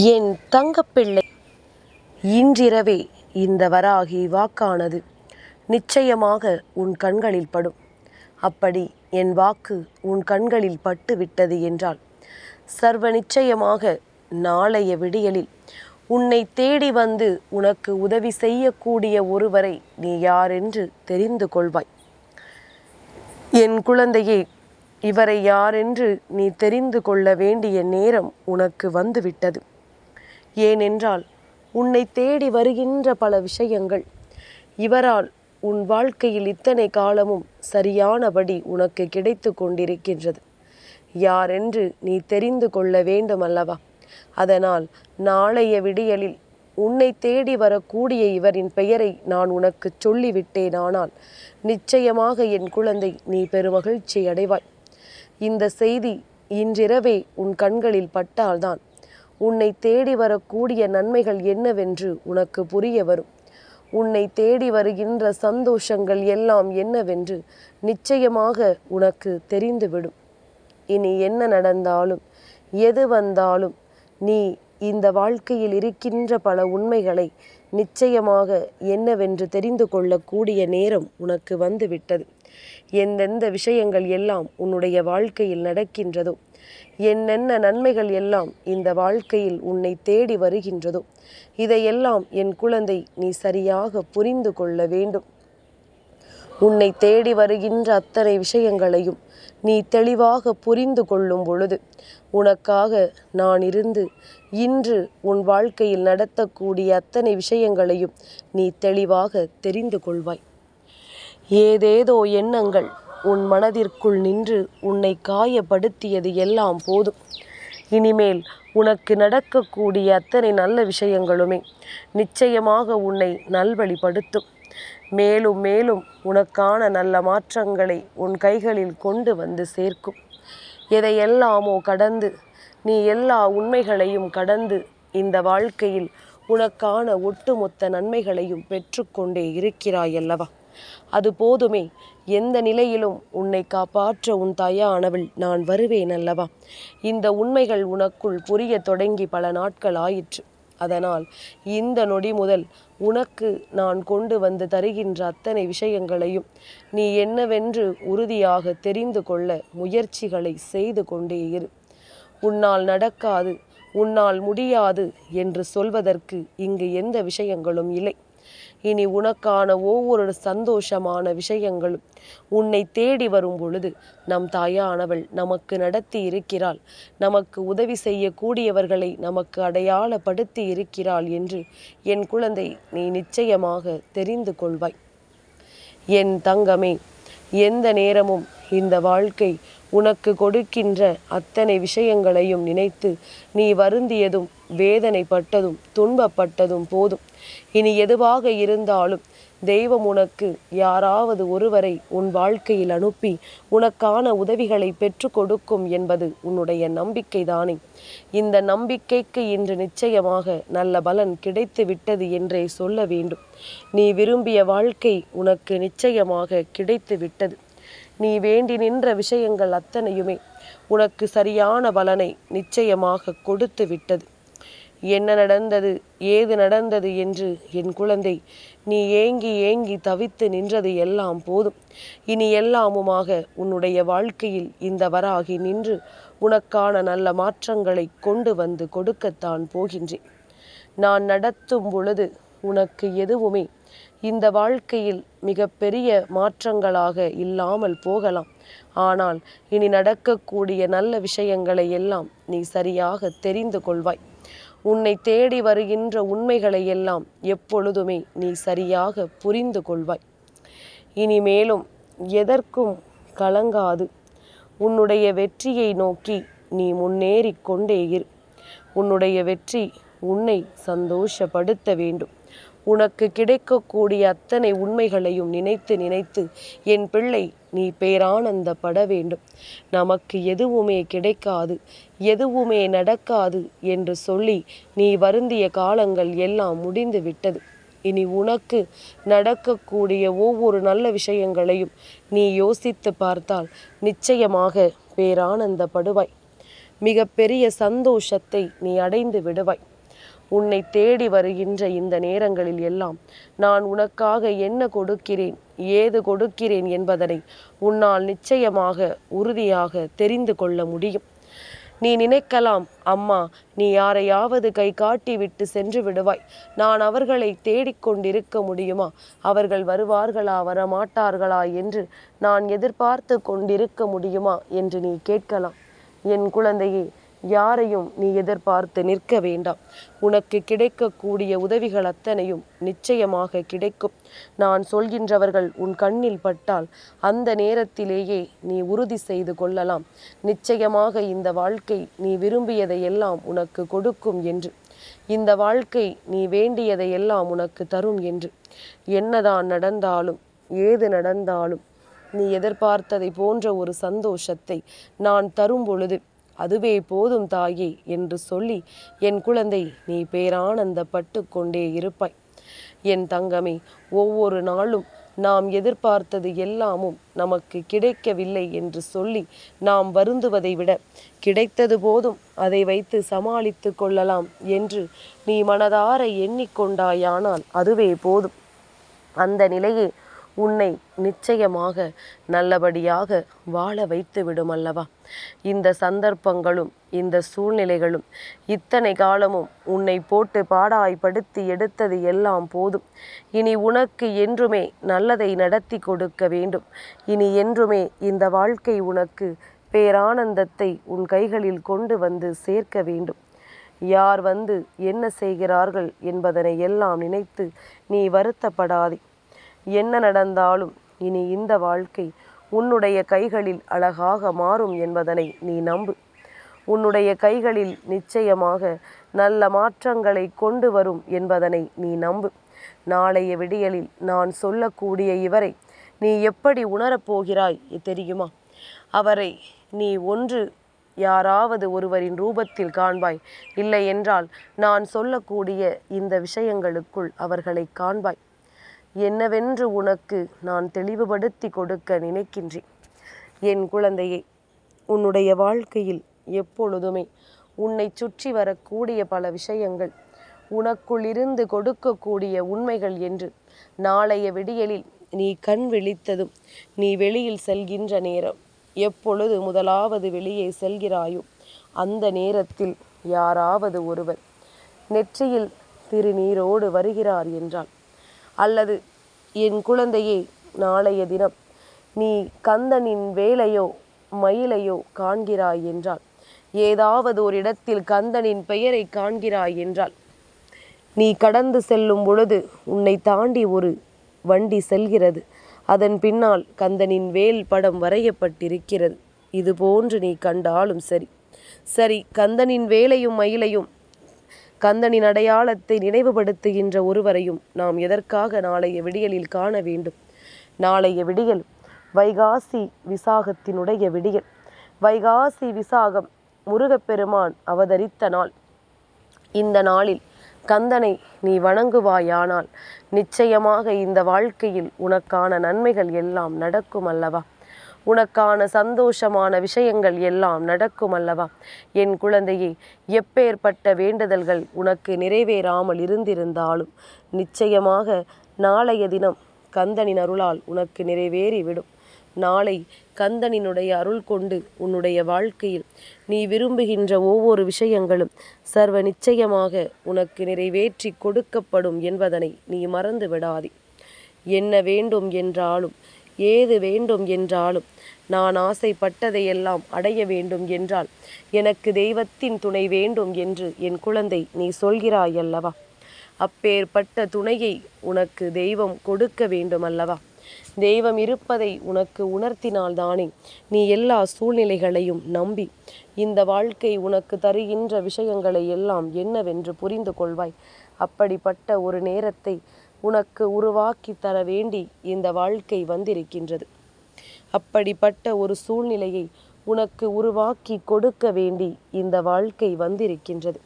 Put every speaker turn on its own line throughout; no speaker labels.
என் தங்கப்பிள்ளை. இன்றிரவே இந்த வராகி வாக்கானது. நிச்சயமாக உன் கண்களில் படும். அப்படி என் வாக்கு உன் கண்களில் பட்டு விட்டது என்றால் சர்வ நிச்சயமாக நாளைய விடியலில் உன்னை தேடி வந்து உனக்கு உதவி செய்யக்கூடிய ஒருவரை நீ யாரென்று தெரிந்து கொள்வாய். என் குழந்தையே இவரை யாரென்று நீ தெரிந்து கொள்ள வேண்டிய நேரம் உனக்கு வந்துவிட்டது. ஏனென்றால் உன்னை தேடி வருகின்ற பல விஷயங்கள். இவரால் உன் வாழ்க்கையில் இத்தனை காலமும் சரியானபடி உனக்கு கிடைத்து கொண்டிருக்கின்றது. யாரென்று நீ தெரிந்து கொள்ள வேண்டும் அல்லவா அதனால் நாளைய விடியலில் உன்னை தேடி வரக்கூடிய இவரின் பெயரை நான் உனக்கு சொல்லிவிட்டேனானால் நிச்சயமாக என் குழந்தை நீ பெருமகிழ்ச்சி அடைவாய் இந்த செய்தி இன்றிரவே உன் கண்களில் பட்டால்தான் உன்னை தேடி வரக்கூடிய நன்மைகள் என்னவென்று உனக்கு புரிய வரும். உன்னை தேடி வருகின்ற சந்தோஷங்கள் எல்லாம் என்னவென்று நிச்சயமாக உனக்கு தெரிந்துவிடும். இனி என்ன நடந்தாலும் எது வந்தாலும் நீ இந்த வாழ்க்கையில் இருக்கின்ற பல உண்மைகளை நிச்சயமாக என்னவென்று தெரிந்து கொள்ளக்கூடிய நேரம் உனக்கு வந்துவிட்டது. எந்தெந்த விஷயங்கள் எல்லாம் உன்னுடைய வாழ்க்கையில் நடக்கின்றதோ என்னென்ன நன்மைகள் எல்லாம் இந்த வாழ்க்கையில் உன்னை தேடி வருகின்றதோ இதையெல்லாம் என் குழந்தை நீ சரியாக புரிந்து கொள்ள வேண்டும். உன்னை தேடி வருகின்ற அத்தனை விஷயங்களையும் நீ தெளிவாக புரிந்து கொள்ளும் பொழுது உனக்காக நான் இருந்து இன்று உன் வாழ்க்கையில் நடத்தக்கூடிய அத்தனை விஷயங்களையும் நீ தெளிவாக தெரிந்து கொள்வாய். ஏதேதோ எண்ணங்கள் உன் மனதிற்குள் நின்று உன்னை காயப்படுத்தியது எல்லாம் போதும். இனிமேல் உனக்கு நடக்கக்கூடிய அத்தனை நல்ல விஷயங்களுமே நிச்சயமாக உன்னை நல்வழிப்படுத்தும். மேலும் மேலும் உனக்கான நல்ல மாற்றங்களை உன் கைகளில் கொண்டு வந்து சேர்க்கும். எதையெல்லாமோ கடந்து நீ எல்லா உண்மைகளையும் கடந்து இந்த வாழ்க்கையில் உனக்கான ஒட்டுமொத்த நன்மைகளையும் பெற்றுக்கொண்டே இருக்கிறாய் அல்லவா அது போதுமே. எந்த நிலையிலும் உன்னை காப்பாற்ற உன் தாயானவள் நான் வருவேன் அல்லவா? இந்த உண்மைகள் உனக்குள் புரிய தொடங்கி பல நாட்கள் ஆயிற்று. அதனால் இந்த நொடி முதல் உனக்கு நான் கொண்டு வந்து தருகின்ற அத்தனை விஷயங்களையும் நீ என்னவென்று உறுதியாக தெரிந்து கொள்ள முயற்சிகளை செய்து கொண்டே இரு. உன்னால் நடக்காது உன்னால் முடியாது என்று சொல்வதற்கு இங்கு எந்த விஷயங்களும் இல்லை. இனி உனக்கான ஒவ்வொரு சந்தோஷமான விஷயங்களும் உன்னை தேடி வரும் பொழுது நம் தாயானவள் நமக்கு நடத்தி இருக்கிறாள். நமக்கு உதவி செய்யக்கூடியவர்களை நமக்கு அடையாளப்படுத்தி இருக்கிறாள் என்று என் குழந்தை நீ நிச்சயமாக தெரிந்து கொள்வாய். என் தங்கமே எந்த நேரமும் இந்த வாழ்க்கை உனக்கு கொடுக்கின்ற அத்தனை விஷயங்களையும் நினைத்து நீ வருந்தியதும் வேதனைப்பட்டதும் துன்பப்பட்டதும் போதும். இனி எதுவாக இருந்தாலும் தெய்வம் உனக்கு யாராவது ஒருவரை உன் வாழ்க்கையில் அனுப்பி உனக்கான உதவிகளை பெற்று கொடுக்கும் என்பது உன்னுடைய நம்பிக்கைதானே. இந்த நம்பிக்கைக்கு இன்று நிச்சயமாக நல்ல பலன் கிடைத்து விட்டது என்றே சொல்ல வேண்டும். நீ விரும்பிய வாழ்க்கை உனக்கு நிச்சயமாக கிடைத்து விட்டது நீ வேண்டி நின்ற விஷயங்கள் அத்தனையுமே உனக்கு சரியான பலனை நிச்சயமாக கொடுத்து விட்டது என்ன நடந்தது? ஏது நடந்தது என்று என் குழந்தை நீ ஏங்கி ஏங்கி தவித்து நின்றது எல்லாம் போதும். இனி எல்லாமுமாக உன்னுடைய வாழ்க்கையில் இந்த வராகி நின்று உனக்கான நல்ல மாற்றங்களை கொண்டு வந்து கொடுக்கத்தான் போகின்றேன். நான் நடத்தும் பொழுது உனக்கு எதுவுமே இந்த வாழ்க்கையில் மிகப்பெரிய மாற்றங்களாக இல்லாமல் போகலாம். ஆனால் இனி நடக்கக்கூடிய நல்ல விஷயங்களை எல்லாம் நீ சரியாக தெரிந்து கொள்வாய். உன்னை தேடி வருகின்ற உண்மைகளை எல்லாம் எப்பொழுதுமே நீ சரியாக புரிந்து கொள்வாய். இனிமேலும் எதற்கும் கலங்காது. உன்னுடைய வெற்றியை நோக்கி நீ முன்னேறி கொண்டே இரு. உன்னுடைய வெற்றி உன்னை சந்தோஷப்படுத்த வேண்டும். உனக்கு கிடைக்கக்கூடிய அத்தனை உண்மைகளையும் நினைத்து நினைத்து என் பிள்ளை நீ பேரானந்தப்பட வேண்டும். நமக்கு எதுவுமே கிடைக்காது எதுவுமே நடக்காது என்று சொல்லி நீ வருந்திய காலங்கள் எல்லாம் முடிந்து விட்டது. இனி உனக்கு நடக்கக்கூடிய ஒவ்வொரு நல்ல விஷயங்களையும் நீ யோசித்து பார்த்தால் நிச்சயமாக பேரானந்தப்படுவாய். மிகப்பெரிய சந்தோஷத்தை நீ அடைந்து விடுவாய். உன்னை தேடி வருகின்ற இந்த நேரங்களில் எல்லாம் நான் உனக்காக என்ன கொடுக்கிறேன் ஏது கொடுக்கிறேன் என்பதனை உன்னால் நிச்சயமாக உறுதியாக தெரிந்து கொள்ள முடியும். நீ நினைக்கலாம் அம்மா நீ யாரையாவது கை காட்டி விட்டு சென்று விடுவாய். நான் அவர்களை தேடிக்கொண்டிருக்க முடியுமா? அவர்கள் வருவார்களா வரமாட்டார்களா என்று நான் எதிர்பார்த்து கொண்டிருக்க முடியுமா என்று நீ கேட்கலாம். என் குழந்தையே யாரையும் நீ எதிர்பார்த்து நிற்க வேண்டாம். உனக்கு கிடைக்கக்கூடிய உதவிகள் அத்தனையும் நிச்சயமாக கிடைக்கும். நான் சொல்கின்றவர்கள் உன் கண்ணில் பட்டால் அந்த நேரத்திலேயே நீ உறுதி செய்து கொள்ளலாம். நிச்சயமாக இந்த வாழ்க்கை நீ விரும்பியதை எல்லாம் உனக்கு கொடுக்கும் என்று. இந்த வாழ்க்கை நீ வேண்டியதை எல்லாம் உனக்கு தரும் என்று. என்னதான் நடந்தாலும் ஏது நடந்தாலும் நீ எதிர்பார்த்ததை போன்ற ஒரு சந்தோஷத்தை நான் தரும் பொழுது அதுவே போதும் தாயே என்று சொல்லி என் குழந்தை நீ பேரானந்தப்பட்டு கொண்டே இருப்பாய். என் தங்கமே ஒவ்வொரு நாளும் நாம் எதிர்பார்த்தது எல்லாமும் நமக்கு கிடைக்கவில்லை என்று சொல்லி நாம் வருந்துவதை விட கிடைத்தது போதும் அதை வைத்து சமாளித்து கொள்ளலாம் என்று நீ மனதார எண்ணிக்கொண்டாயானால் அதுவே போதும். அந்த நிலையே உன்னை நிச்சயமாக நல்லபடியாக வாழ வைத்து விடும் அல்லவா? இந்த சந்தர்ப்பங்களும் இந்த சூழ்நிலைகளும் இத்தனை காலமும் உன்னை போட்டு பாடாய்படுத்தி எடுத்தது எல்லாம் போதும். இனி உனக்கு என்றுமே நல்லதை நடத்தி கொடுக்க வேண்டும். இனி என்றுமே இந்த வாழ்க்கை உனக்கு பேரானந்தத்தை உன் கைகளில் கொண்டு வந்து சேர்க்க வேண்டும். யார் வந்து என்ன செய்கிறார்கள் என்பதனை எல்லாம் நினைத்து நீ வருத்தப்படாதே. என்ன நடந்தாலும் இனி இந்த வாழ்க்கை உன்னுடைய கைகளில் அழகாக மாறும் என்பதனை நீ நம்பு. உன்னுடைய கைகளில் நிச்சயமாக நல்ல மாற்றங்களை கொண்டு வரும் என்பதனை நீ நம்பு. நாளைய விடியலில் நான் சொல்லக்கூடிய இவரை நீ எப்படி உணரப்போகிறாய் தெரியுமா? அவரை நீ ஒன்று யாராவது ஒருவரின் ரூபத்தில் காண்பாய். இல்லை என்றால் நான் சொல்லக்கூடிய இந்த விஷயங்களுக்குள் அவர்களை காண்பாய். என்னவென்று உனக்கு நான் தெளிவுபடுத்தி கொடுக்க நினைக்கின்றேன். என் குழந்தையை உன்னுடைய வாழ்க்கையில் எப்பொழுதுமே உன்னை சுற்றி வரக்கூடிய பல விஷயங்கள் உனக்குள் இருந்து கொடுக்கக்கூடிய உண்மைகள் என்று நாளைய விடியலில் நீ கண் விழித்ததும் நீ வெளியில் செல்கின்ற நேரம் எப்பொழுது முதலாவது வெளியே செல்கிறாயோ அந்த நேரத்தில் யாராவது ஒருவர் நெற்றியில் திருநீரோடு வருகிறார் என்றால் அல்லது என் குழந்தையே நாளைய தினம் நீ கந்தனின் வேலையோ மயிலையோ காண்கிறாய் என்றால் ஏதாவது ஒரு இடத்தில் கந்தனின் பெயரை காண்கிறாய் என்றால் நீ கடந்து செல்லும் பொழுது உன்னை தாண்டி ஒரு வண்டி செல்கிறது. அதன் பின்னால் கந்தனின் வேல் படம் வரையப்பட்டிருக்கிறது. இது போன்று நீ கண்டாலும் சரி. சரி கந்தனின் வேலையும் மயிலையும் கந்தனின் அடையாளத்தை நினைவுபடுத்துகின்ற ஒருவரையும் நாம் எதற்காக நாளைய விடியலில் காண வேண்டும்? நாளைய விடியல் வைகாசி விசாகத்தினுடைய விடியல். வைகாசி விசாகம் முருகப்பெருமான் அவதரித்த நாள். இந்த நாளில் கந்தனை நீ வணங்குவாயானால் நிச்சயமாக இந்த வாழ்க்கையில் உனக்கான நன்மைகள் எல்லாம் நடக்கும் அல்லவா? உனக்கான சந்தோஷமான விஷயங்கள் எல்லாம் நடக்கும் அல்லவா? என் குழந்தையே எப்பேற்பட்ட வேண்டுதல்கள் உனக்கு நிறைவேறாமல் இருந்திருந்தாலும் நிச்சயமாக நாளைய தினம் கந்தனின் அருளால் உனக்கு நிறைவேறிவிடும். நாளை கந்தனினுடைய அருள் கொண்டு உன்னுடைய வாழ்க்கையில் நீ விரும்புகின்ற ஒவ்வொரு விஷயங்களும் சர்வ நிச்சயமாக உனக்கு நிறைவேற்றி கொடுக்கப்படும் என்பதனை நீ மறந்து விடாதே என்ன வேண்டும் என்றாலும் ஏது வேண்டும் என்றாலும். நான் ஆசைப்பட்டதையெல்லாம் அடைய வேண்டும் என்றால் எனக்கு தெய்வத்தின் துணை வேண்டும் என்று என் குழந்தை நீ சொல்கிறாய் அல்லவா அப்பேற்பட்ட துணையை உனக்கு தெய்வம் கொடுக்க வேண்டும் அல்லவா தெய்வம் இருப்பதை உனக்கு உணர்த்தினால்தானே நீ எல்லா சூழ்நிலைகளையும் நம்பி இந்த வாழ்க்கை உனக்கு தருகின்ற விஷயங்களை எல்லாம் என்னவென்று புரிந்து கொள்வாய். அப்படிப்பட்ட ஒரு நேரத்தை உனக்கு உருவாக்கி தர வேண்டி இந்த வாழ்க்கை வந்திருக்கின்றது. அப்படிப்பட்ட ஒரு சூழ்நிலையை உனக்கு உருவாக்கி கொடுக்க வேண்டி இந்த வாழ்க்கை வந்திருக்கின்றது.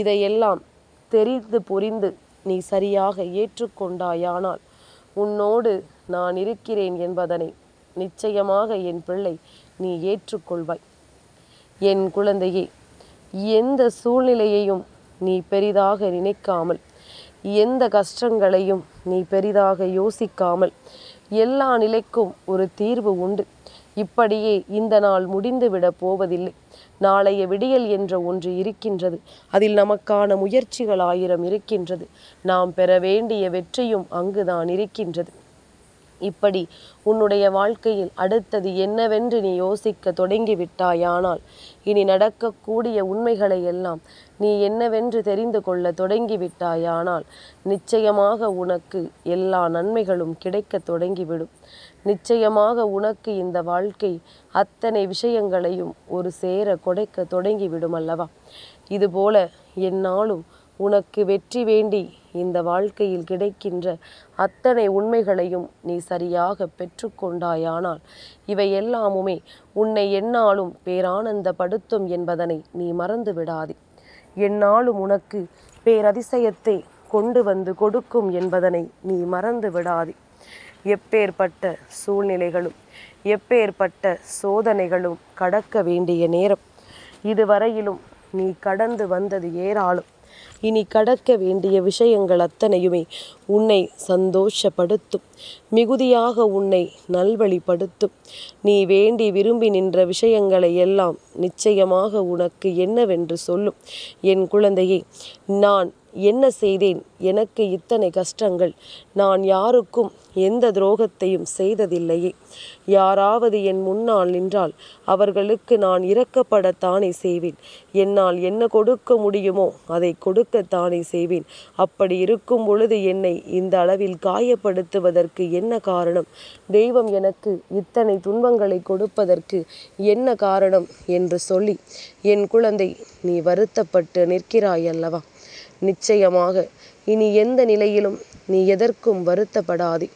இதையெல்லாம் தெரிந்து புரிந்து நீ சரியாக ஏற்றுக்கொண்டாயானால் உன்னோடு நான் இருக்கிறேன் என்பதனை நிச்சயமாக என் பிள்ளை நீ ஏற்றுக்கொள்வாய். என் குழந்தையே எந்த சூழ்நிலையையும் நீ பெரிதாக நினைக்காமல் எந்த கஷ்டங்களையும் நீ பெரிதாக யோசிக்காமல் எல்லா நிலைக்கும் ஒரு தீர்வு உண்டு. இப்படியே இந்த நாள் முடிந்துவிட போவதில்லை. நாளைய விடியல் என்ற ஒன்று இருக்கின்றது. அதில் நமக்கான முயற்சிகள் ஆயிரம் இருக்கின்றது. நாம் பெற வேண்டிய வெற்றியும் அங்குதான் இருக்கின்றது. இப்படி உன்னுடைய வாழ்க்கையில் அடுத்தது என்னவென்று நீ யோசிக்க தொடங்கிவிட்டாயானால் இனி நடக்கக்கூடிய உண்மைகளை எல்லாம் நீ என்னவென்று தெரிந்து கொள்ள தொடங்கிவிட்டாயானால் நிச்சயமாக உனக்கு எல்லா நன்மைகளும் கிடைக்க தொடங்கிவிடும். நிச்சயமாக உனக்கு இந்த வாழ்க்கை அத்தனை விஷயங்களையும் ஒரு சேர கொடைக்க தொடங்கிவிடும் அல்லவா? இதுபோல என்னாலும் உனக்கு வெற்றி வேண்டி இந்த வாழ்க்கையில் கிடைக்கின்ற அத்தனை உண்மைகளையும் நீ சரியாக பெற்றுக்கொண்டாயானால் இவை எல்லாமுமே உன்னை என்னாலும் பேரானந்தப்படுத்தும் என்பதனை நீ மறந்து விடாதே என்னாலும் உனக்கு பேரதிசயத்தை கொண்டு வந்து கொடுக்கும் என்பதனை நீ மறந்து விடாதே எப்பேற்பட்ட சூழ்நிலைகளும் எப்பேற்பட்ட சோதனைகளும் கடக்க வேண்டிய நேரம். இதுவரையிலும் நீ கடந்து வந்தது ஏராளம். இனி கடக்க வேண்டிய விஷயங்கள் அத்தனையுமே உன்னை சந்தோஷப்படுத்தும். மிகுதியாக உன்னை நல்வழிப்படுத்தும். நீ வேண்டி விரும்பி நின்ற விஷயங்களை எல்லாம் நிச்சயமாக உனக்கு என்னவென்று சொல்லும். என் குழந்தையே நான் என்ன செய்தேன்? எனக்கு இத்தனை கஷ்டங்கள். நான் யாருக்கும் எந்த துரோகத்தையும் செய்ததில்லையே. யாராவது என் முன்னால் நின்றால் அவர்களுக்கு நான் இறக்கப்படத்தானே செய்வேன். என்னால் என்ன கொடுக்க முடியுமோ அதை கொடுக்கத்தானே செய்வேன். அப்படி இருக்கும் பொழுது என்னை இந்த அளவில் காயப்படுத்துவதற்கு என்ன காரணம்? தெய்வம் எனக்கு இத்தனை துன்பங்களை கொடுப்பதற்கு என்ன காரணம்? என்று சொல்லி என் குழந்தை நீ வருத்தப்பட்டு நிற்கிறாய் அல்லவா நிச்சயமாக. இனி எந்த நிலையிலும் நீ எதற்கும் வருத்தப்படாதே.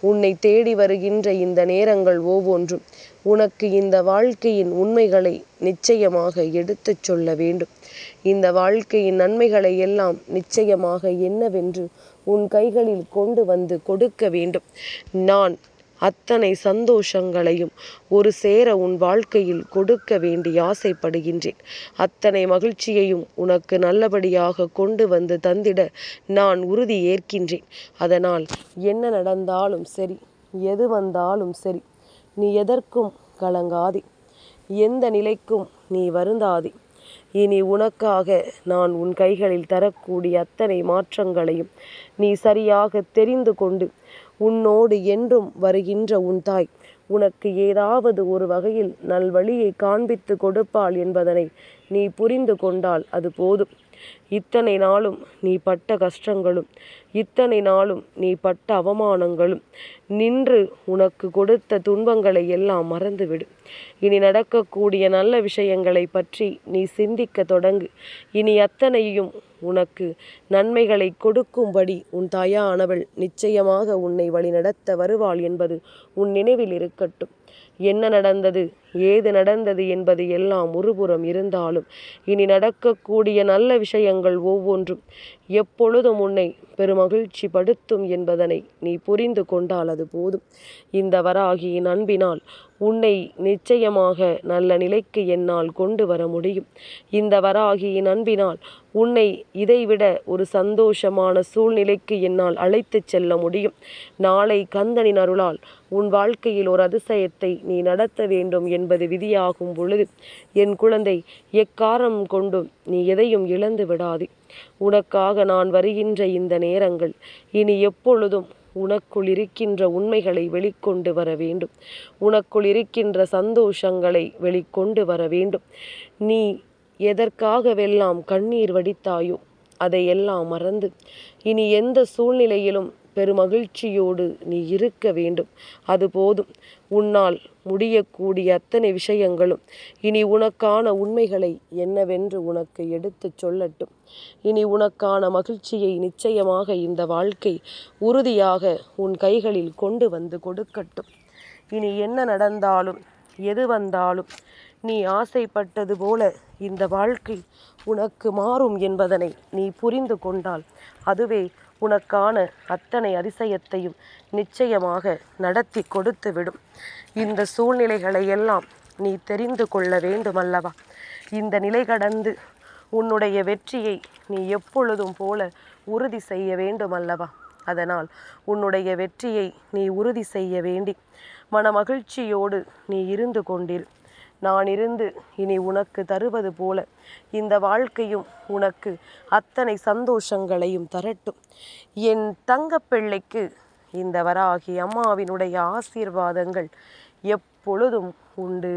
உன்னை தேடி வருகின்ற இந்த நேரங்கள் ஒவ்வொன்றும் உனக்கு இந்த வாழ்க்கையின் உண்மைகளை நிச்சயமாக எடுத்துச் சொல்ல வேண்டும். இந்த வாழ்க்கையின் நன்மைகளை எல்லாம் நிச்சயமாக என்னவென்று உன் கைகளில் கொண்டு வந்து கொடுக்க வேண்டும். நான் அத்தனை சந்தோஷங்களையும் ஒரு சேர உன் வாழ்க்கையில் கொடுக்க வேண்டி ஆசைப்படுகின்றேன். அத்தனை மகிழ்ச்சியையும் உனக்கு நல்லபடியாக கொண்டு வந்து தந்திட நான் உறுதி ஏற்கின்றேன். அதனால் என்ன நடந்தாலும் சரி எது வந்தாலும் சரி நீ எதற்கும் கலங்காதே. எந்த நிலைக்கும் நீ வருந்தாதே. இனி உனக்காக நான் உன் கைகளில் தரக்கூடிய அத்தனை மாற்றங்களையும் நீ சரியாக தெரிந்து கொண்டு உன்னோடு என்றும் வருகின்ற உன் தாய். உனக்கு ஏதாவது ஒரு வகையில் நல்வழியை காண்பித்து கொடுப்பாள் என்பதனை நீ புரிந்து கொண்டால் அது போதும். இத்தனை நாளும் நீ பட்ட கஷ்டங்களும் இத்தனை நாளும் நீ பட்ட அவமானங்களும் நின்று உனக்கு கொடுத்த துன்பங்களை எல்லாம் மறந்துவிடு. இனி நடக்கக்கூடிய நல்ல விஷயங்களை பற்றி நீ சிந்திக்க தொடங்கு. இனி அத்தனையும் உனக்கு நன்மைகளை கொடுக்கும்படி உன் தாயானவள் நிச்சயமாக உன்னை வழிநடத்த வருவாள் என்பது உன் நினைவில் இருக்கட்டும். என்ன நடந்தது? ஏது நடந்தது என்பது எல்லாம் ஒருபுறம் இருந்தாலும் இனி நடக்கக்கூடிய நல்ல விஷயங்கள் ஒவ்வொன்றும் எப்பொழுதும் உன்னை பெருமகிழ்ச்சி படுத்தும் என்பதனை நீ புரிந்து கொண்டால் அது போதும். இந்த வராகியின் அன்பினால் உன்னை நிச்சயமாக நல்ல நிலைக்கு என்னால் கொண்டு வர முடியும். இந்த வராகியின் அன்பினால் உன்னை இதைவிட ஒரு சந்தோஷமான சூழ்நிலைக்கு என்னால் அழைத்துச் செல்ல முடியும். நாளை கந்தனின் அருளால் உன் வாழ்க்கையில் ஒரு அதிசயத்தை நீ நடத்த வேண்டும் என்பது விதியாகும் பொழுது என் குழந்தை எக்காரம் கொண்டும் நீ எதையும் இழந்து விடாது. உனக்காக நான் வருகின்ற இந்த நேரங்கள் இனி எப்பொழுதும் உனக்குள் இருக்கின்ற உண்மைகளை வெளிக்கொண்டு வர வேண்டும். உனக்குள் இருக்கின்ற சந்தோஷங்களை வெளிக்கொண்டு வர வேண்டும். நீ எதற்காகவெல்லாம் கண்ணீர் வடித்தாயோ அதையெல்லாம் மறந்து இனி எந்த சூழ்நிலையிலும் பெருமகிழ்ச்சியோடு நீ இருக்க வேண்டும். அது போதும். உன்னால் முடியக்கூடிய அத்தனை விஷயங்களும் இனி உனக்கான உண்மைகளை என்னவென்று உனக்கு எடுத்துச் சொல்லட்டும். இனி உனக்கான மகிழ்ச்சியை நிச்சயமாக இந்த வாழ்க்கை உறுதியாக உன் கைகளில் கொண்டு வந்து கொடுக்கட்டும். இனி என்ன நடந்தாலும் எது வந்தாலும் நீ ஆசைப்பட்டது போல இந்த வாழ்க்கை உனக்கு மாறும் என்பதனை நீ புரிந்து கொண்டால் அதுவே உனக்கான அத்தனை அதிசயத்தையும் நிச்சயமாக நடத்தி கொடுத்து விடும். இந்த சூழ்நிலைகளை எல்லாம் நீ தெரிந்து கொள்ள வேண்டுமல்லவா? இந்த நிலை கடந்து உன்னுடைய வெற்றியை நீ எப்பொழுதும் போல உறுதி செய்ய வேண்டும் அல்லவா அதனால் உன்னுடைய வெற்றியை நீ உறுதி செய்ய வேண்டி மனமகிழ்ச்சியோடு நீ இருந்து கொண்டிரு. நான் இருந்து இனி உனக்கு தருவது போல. இந்த வாழ்க்கையும் உனக்கு அத்தனை சந்தோஷங்களையும் தரட்டும். என் தங்கப்பிள்ளைக்கு இந்த வராகி அம்மாவினுடைய ஆசீர்வாதங்கள் எப்பொழுதும் உண்டு.